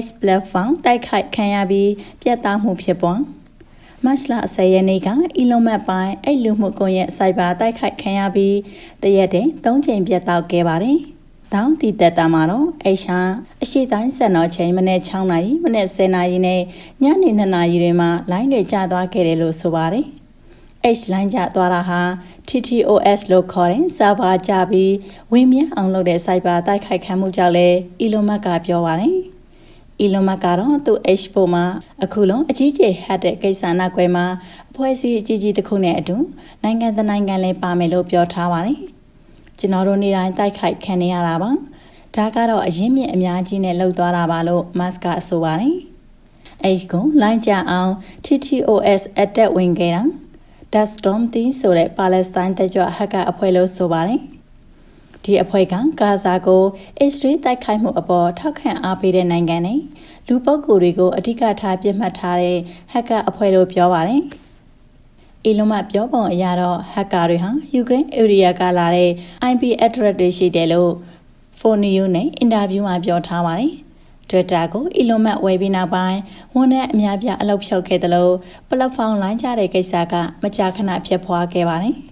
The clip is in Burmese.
X platform တိုက်ခိုက်ခံရပြီးပြတ်သားမှုဖြစ်ပွားမတ်လ10ရက်နေ့က Elon Musk ပိုင်းအဲ့လူမှုကွန်ရက်စိုက်ဘာတိုက်ခိုက်ခံရပြီးတရက်တည်း၃ချိန်ပြတ်တောက်ခဲ့ပါတယ်။တောင်းတည်သက်တာမှာတော့အရှာအရှိတိုင်းစံတော်ချိန်မနေ့6နာရီမနေ့10နာရီနဲ့ညနေ2နာရီတွေမှာလိုင်းတွေကျသွားခဲ့တယ်လို့ဆိုပါတယ်။ H line ကျသွားတာဟာ TTOS လို့ခေါ်တဲ့ server ကြပြီးဝင်းမြအောင်လုပ်တဲ့ cyber တိုက်ခိုက်ခံမှုကြောင့်လဲ Elon Musk ကပြောပါတယ်။ Elon Musk ကတော့သူ့ H ပေါ်မှာအခုလုံးအကြီးကျယ်ဟတ်တဲ့ကိစ္စနောက်ွယ်မှာအဖွဲ့အစည်းအကြီးကြီးတစ်ခုနဲ့အတူနိုင်ငံတနိုင်ငံလည်းပါမယ်လို့ပြောထားပါတယ်။ကျွန်တော်တို့နေတိုင်းတိုက်ခိုက်ခံနေရတာပါ။ဒါကတော့အရင်မြင့်အများကြီးနဲ့လှုပ်သွားတာပါလို့ Musk ကဆိုပါတယ်။ H ကိုလိုင်းကြအောင် TTOS attack ဝင်ခဲ့တာ Dustorm Team ဆိုတဲ့ပါလက်စတိုင်းတက်ကြွဟက်ကအဖွဲ့လို့ဆိုပါတယ်။ ဒီအဖွဲ့ကဂါဇာကိုအစ္စရေးတိုက်ခိုက်မှုအပေါ်ထောက်ခံအားပေးတဲ့နိုင်ငံနဲ့လူပုဂ္ဂိုလ်တွေကိုအဓိကထားပြစ်မှတ်ထားတဲ့ဟက်ကအဖွဲ့လို့ပြောပါတယ်။အီလွန်မပြောပုံအရတော့ဟက်ကာတွေဟာယူကရိန်းအေရီးယားကလာတဲ့ IP address တွေရှိတယ်လို့ဖိုနီယိုနဲ့အင်တာဗျူးမှာပြောထားပါတယ်။ Twitter ကို Elon Musk ဝယ်ပြီးနောက်ပိုင်းဝန်ထမ်းအများပြအလုပ်ဖြုတ်ခဲ့တယ်လို့ platform လိုင်းကြတဲ့ကိစ္စကမကြာခဏဖြစ်ပွားခဲ့ပါတယ်။